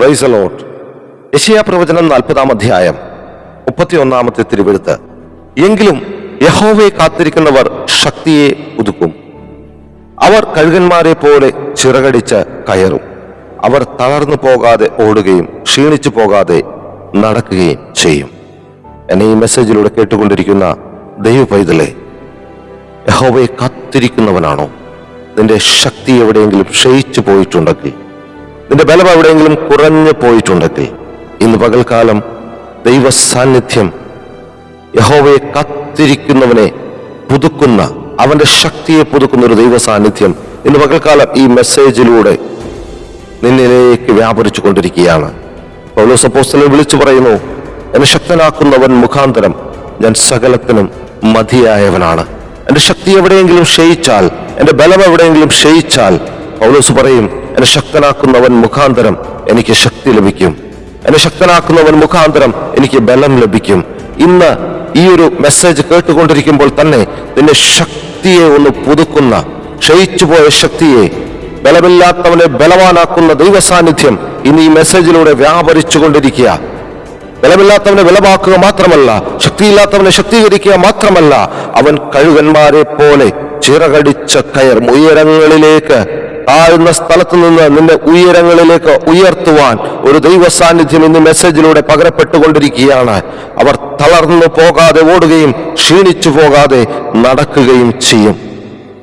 Price ലോട്ട് യശയാ പ്രവചനം നാൽപ്പതാം അധ്യായം മുപ്പത്തിയൊന്നാമത്തെ തിരുവെഴുത്ത്. എങ്കിലും യഹോവയെ കാത്തിരിക്കുന്നവർ ശക്തിയെ ഒതുക്കും അവർ കഴുകന്മാരെ പോലെ ചിറകടിച്ച് കയറും. അവർ തളർന്നു പോകാതെ ഓടുകയും ക്ഷീണിച്ചു പോകാതെ നടക്കുകയും ചെയ്യും. എന്നെ ഈ മെസ്സേജിലൂടെ കേട്ടുകൊണ്ടിരിക്കുന്ന ദൈവ പൈതലെ യഹോവയെ കാത്തിരിക്കുന്നവനാണോ? നിന്റെ ശക്തി എവിടെയെങ്കിലും ക്ഷയിച്ചു പോയിട്ടുണ്ടെങ്കിൽ നിന്റെ ബലം എവിടെയെങ്കിലും കുറഞ്ഞു പോയിട്ടുണ്ടെങ്കിൽ ഇന്ന് പകൽക്കാലം ദൈവ സാന്നിധ്യം യഹോവയെ കത്തിരിക്കുന്നവനെ പുതുക്കുന്ന അവന്റെ ശക്തിയെ പുതുക്കുന്ന ഒരു ദൈവ സാന്നിധ്യം ഇന്ന് പകൽക്കാലം ഈ മെസ്സേജിലൂടെ നിന്നിലേക്ക് വ്യാപരിച്ചു കൊണ്ടിരിക്കുകയാണ്. പൗലോസ് വിളിച്ചു പറയുന്നു എന്നെ ശക്തനാക്കുന്നവൻ മുഖാന്തരം ഞാൻ സകലത്തിനും മതിയായവനാണ്. എന്റെ ശക്തി എവിടെയെങ്കിലും ക്ഷയിച്ചാൽ എന്റെ ബലം എവിടെയെങ്കിലും ക്ഷയിച്ചാൽ പൗലോസ് പറയും എന്നെ ശക്തനാക്കുന്നവൻ മുഖാന്തരം എനിക്ക് ശക്തി ലഭിക്കും. എന്നെ ശക്തനാക്കുന്നവൻ മുഖാന്തരം എനിക്ക് ബലം ലഭിക്കും. ഇന്ന് ഈ ഒരു മെസ്സേജ് കേട്ടുകൊണ്ടിരിക്കുമ്പോൾ തന്നെ നിന്റെ ശക്തിയെ ഒന്ന് പുതുക്കുന്ന ക്ഷയിച്ചു പോയ ശക്തിയെ ബലമില്ലാത്തവനെ ബലവാനാക്കുന്ന ദൈവ സാന്നിധ്യം ഇന്ന് ഈ മെസ്സേജിലൂടെ വ്യാപരിച്ചു കൊണ്ടിരിക്കുക ബലമില്ലാത്തവനെ ബലമാക്കുക മാത്രമല്ല ശക്തിയില്ലാത്തവനെ ശക്തീകരിക്കുക മാത്രമല്ല അവൻ കഴുകന്മാരെ പോലെ ചിറകടിച്ച കയർ ഉയരങ്ങളിലേക്ക് താഴ്ന്ന സ്ഥലത്ത് നിന്ന് നിന്നെ ഉയരങ്ങളിലേക്ക് ഉയർത്തുവാൻ ഒരു ദൈവ സാന്നിധ്യം ഇന്ന് മെസ്സേജിലൂടെ പകരപ്പെട്ടുകൊണ്ടിരിക്കുകയാണ്. അവർ തളർന്നു പോകാതെ ഓടുകയും ക്ഷീണിച്ചു പോകാതെ നടക്കുകയും ചെയ്യും.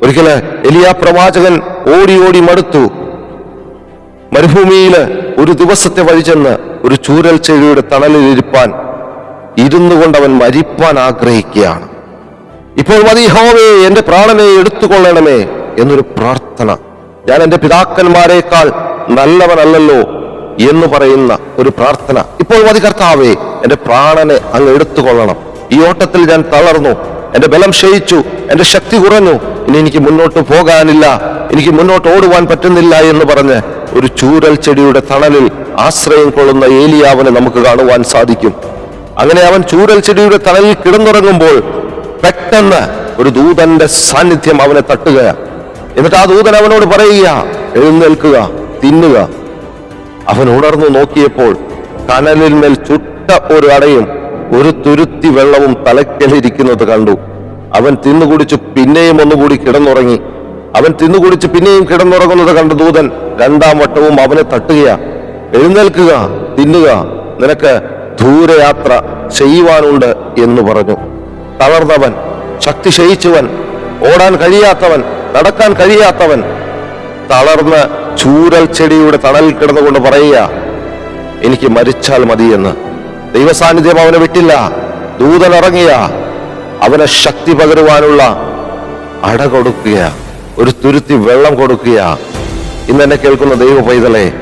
ഒരിക്കൽ എലിയ പ്രവാചകൻ ഓടി ഓടി മടുത്തു. മരുഭൂമിയിൽ ഒരു ദിവസത്തെ വഴി ചെന്ന് ഒരു ചൂരൽ ചെടിയുടെ തണലിൽ ഇരിപ്പാൻ ഇരുന്നു കൊണ്ട് അവൻ മരിപ്പാൻ ആഗ്രഹിക്കുകയാണ്. ഇപ്പോൾ മതി ഹോവേ എന്റെ പ്രാണനെ എടുത്തുകൊള്ളണമേ എന്നൊരു പ്രാർത്ഥന ഞാൻ എന്റെ പിതാക്കന്മാരെക്കാൾ നല്ലവനല്ലല്ലോ എന്ന് പറയുന്ന ഒരു പ്രാർത്ഥന. ഇപ്പോൾ മതി കർത്താവേ എന്റെ പ്രാണനെ അങ്ങ് എടുത്തുകൊള്ളണം. ഈ ഓട്ടത്തിൽ ഞാൻ തളർന്നു. എന്റെ ബലം ക്ഷയിച്ചു. എന്റെ ശക്തി കുറഞ്ഞു. ഇനി എനിക്ക് മുന്നോട്ട് പോകാനില്ല. എനിക്ക് മുന്നോട്ട് ഓടുവാൻ പറ്റുന്നില്ല എന്ന് പറഞ്ഞ് ഒരു ചൂരൽ ചെടിയുടെ തണലിൽ ആശ്രയം കൊള്ളുന്ന ഏലിയാവിനെ നമുക്ക് കാണുവാൻ സാധിക്കും. അങ്ങനെ അവൻ ചൂരൽ ചെടിയുടെ തണലിൽ കിടന്നുറങ്ങുമ്പോൾ പെട്ടെന്ന് ഒരു ദൂതന്റെ സാന്നിധ്യം അവനെ തട്ടുക എന്നിട്ട് ആ ദൂതൻ അവനോട് പറയുക എഴുന്നേൽക്കുക തിന്നുക. അവൻ ഉണർന്നു നോക്കിയപ്പോൾ കനലിൽ മേൽ ചുട്ട ഒരു അടയും ഒരു തുരുത്തി വെള്ളവും തലക്കലിരിക്കുന്നത് കണ്ടു. അവൻ തിന്നുകുടിച്ച് പിന്നെയും ഒന്നുകൂടി കിടന്നുറങ്ങി. അവൻ തിന്നുകുടിച്ച് പിന്നെയും കിടന്നുറങ്ങുന്നത് കണ്ട ദൂതൻ രണ്ടാം വട്ടവും അവനെ തട്ടുകയാ. എഴുന്നേൽക്കുക തിന്നുക നിനക്ക് ദൂരയാത്ര ചെയ്യുവാനുണ്ട് എന്ന് പറഞ്ഞു. തളർന്നവൻ ശക്തി ക്ഷയിച്ചവൻ ഓടാൻ കഴിയാത്തവൻ നടക്കാൻ കഴിയാത്തവൻ തളർന്ന് ചൂരൽ ചെടിയുടെ തണലിൽ കിടന്നുകൊണ്ട് പറയുക എനിക്ക് മരിച്ചാൽ മതിയെന്ന് ദൈവസാന്നിധ്യം അവനെ വിട്ടില്ല. ദൂതൻ ഇറങ്ങിയ. അവനെ ശക്തി പകരുവാനുള്ള അട കൊടുക്കുക. ഒരു തുരുത്തി വെള്ളം കൊടുക്കുക. ഇന്ന് കേൾക്കുന്ന ദൈവ പൈതലെ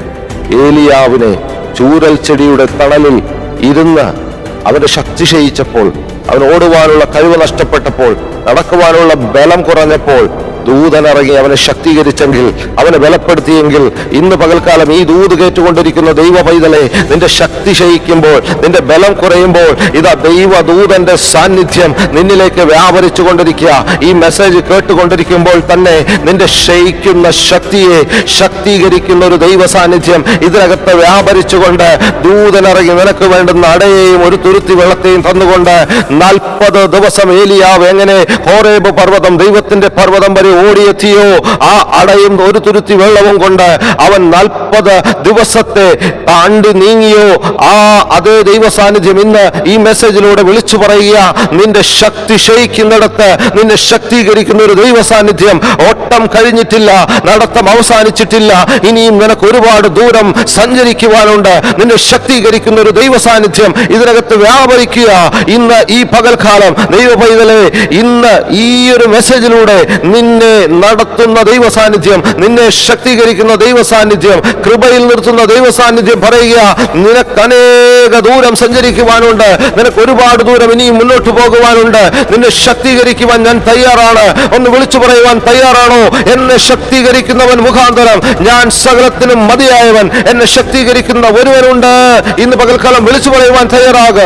ഏലിയാവിനെ ചൂരൽ ചെടിയുടെ തണലിൽ ഇരുന്ന് അവന്റെ ശക്തി ക്ഷയിച്ചപ്പോൾ അവൻ ഓടുവാനുള്ള കഴിവ് നഷ്ടപ്പെട്ടപ്പോൾ നടക്കുവാനുള്ള ബലം കുറഞ്ഞപ്പോൾ ദൂതനിറങ്ങി അവനെ ശക്തീകരിച്ചെങ്കിൽ അവനെ ബലപ്പെടുത്തിയെങ്കിൽ ഇന്ന് പകൽക്കാലം ഈ ദൂത് കേട്ടുകൊണ്ടിരിക്കുന്ന ദൈവ പൈതലെ നിന്റെ ശക്തി ക്ഷയിക്കുമ്പോൾ നിന്റെ ബലം കുറയുമ്പോൾ ഇതാ ദൈവ ദൂതന്റെ സാന്നിധ്യം നിന്നിലേക്ക് വ്യാപരിച്ചു കൊണ്ടിരിക്കുക ഈ മെസ്സേജ് കേട്ടുകൊണ്ടിരിക്കുമ്പോൾ തന്നെ നിന്റെ ക്ഷയിക്കുന്ന ശക്തിയെ ശക്തീകരിക്കുന്ന ഒരു ദൈവ സാന്നിധ്യം ഇതിനകത്ത് വ്യാപരിച്ചുകൊണ്ട് ദൂതനിറങ്ങി നിനക്ക് വേണ്ടുന്ന അടയെയും ഒരു തുരുത്തി വെള്ളത്തെയും തന്നുകൊണ്ട് നാൽപ്പത് ദിവസം ഏലിയാവ് എങ്ങനെ ഹോറേബ് പർവതം ദൈവത്തിന്റെ പർവതം വരെ ഓടിയെത്തിയോ? ആ അടയും ഒരു തുരുത്തി വെള്ളവും കൊണ്ട് അവൻ നാൽപ്പത് ദിവസത്തെ താണ്ടി നീങ്ങിയോ? ആ അതേ ദൈവ സാന്നിധ്യം ഇന്ന് ഈ മെസ്സേജിലൂടെ വിളിച്ചു പറയുക നിന്റെ ശക്തി ക്ഷയിക്കുന്നിടത്ത് നിന്നെ ശക്തീകരിക്കുന്ന ഒരു ദൈവ സാന്നിധ്യം ഓട്ടം കഴിഞ്ഞിട്ടില്ല നടത്തം അവസാനിച്ചിട്ടില്ല. ഇനിയും നിനക്ക് ഒരുപാട് ദൂരം സഞ്ചരിക്കുവാനുണ്ട്. നിന്നെ ശക്തീകരിക്കുന്ന ഒരു ദൈവ സാന്നിധ്യം ഇതിനകത്ത് വ്യാപരിക്കുക. ഇന്ന് ഈ പകൽക്കാലം ദൈവ പൈതലെ ഇന്ന് ഈ ഒരു മെസ്സേജിലൂടെ നിന്നെ നടത്തുന്ന ദൈവ സാന്നിധ്യം നിന്നെ ശക്തീകരിക്കുന്ന ദൈവ സാന്നിധ്യം കൃപയിൽ നിർത്തുന്ന ദൈവ സാന്നിധ്യം പറയുക നിനക്ക് അനേക ദൂരം സഞ്ചരിക്കുവാനുണ്ട്. നിനക്ക് ഒരുപാട് ദൂരം ഇനിയും മുന്നോട്ട് പോകുവാനുണ്ട്. നിന്നെ ശക്തീകരിക്കുവാൻ ഞാൻ തയ്യാറാണ്. ഒന്ന് വിളിച്ചു പറയുവാൻ തയ്യാറാണോ? എന്നെ ശക്തീകരിക്കുന്നവൻ മുഖാന്തരം. ഞാൻ സകലത്തിനും മതിയായവൻ. എന്നെ ശക്തീകരിക്കുന്ന ഒരുവനുണ്ട്. ഇന്ന് പകൽക്കാലം വിളിച്ചു പറയുവാൻ തയ്യാറാകുക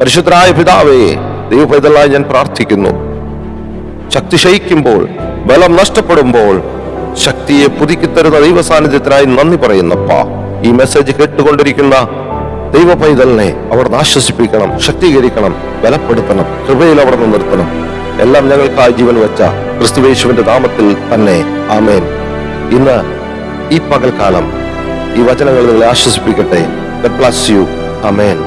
പരിശുദ്ധരായ പിതാവേ ദൈവപൈതലായി ഞാൻ പ്രാർത്ഥിക്കുന്നു. ശക്തി ക്ഷയിക്കുമ്പോൾ ബലം നഷ്ടപ്പെടുമ്പോൾ ശക്തിയെ പുതുക്കിത്തരുന്ന ദൈവ സാന്നിധ്യത്തിനായി നന്ദി പറയുന്നപ്പ. ഈ മെസ്സേജ് കേട്ടുകൊണ്ടിരിക്കുന്ന ദൈവ പൈതലിനെ അവിടുന്ന് ആശ്വസിപ്പിക്കണം ശക്തീകരിക്കണം ബലപ്പെടുത്തണം കൃപയിൽ അവിടെ നിർത്തണം. എല്ലാം ഞങ്ങൾക്കായി ജീവൻ വെച്ച ക്രിസ്തുവേശുവിന്റെ നാമത്തിൽ തന്നെ ആമേൻ. ഇന്ന് ഈ പകൽക്കാലം ഈ വചനങ്ങൾ നിങ്ങളെ ആശ്വസിപ്പിക്കട്ടെ. യു ആമേൻ.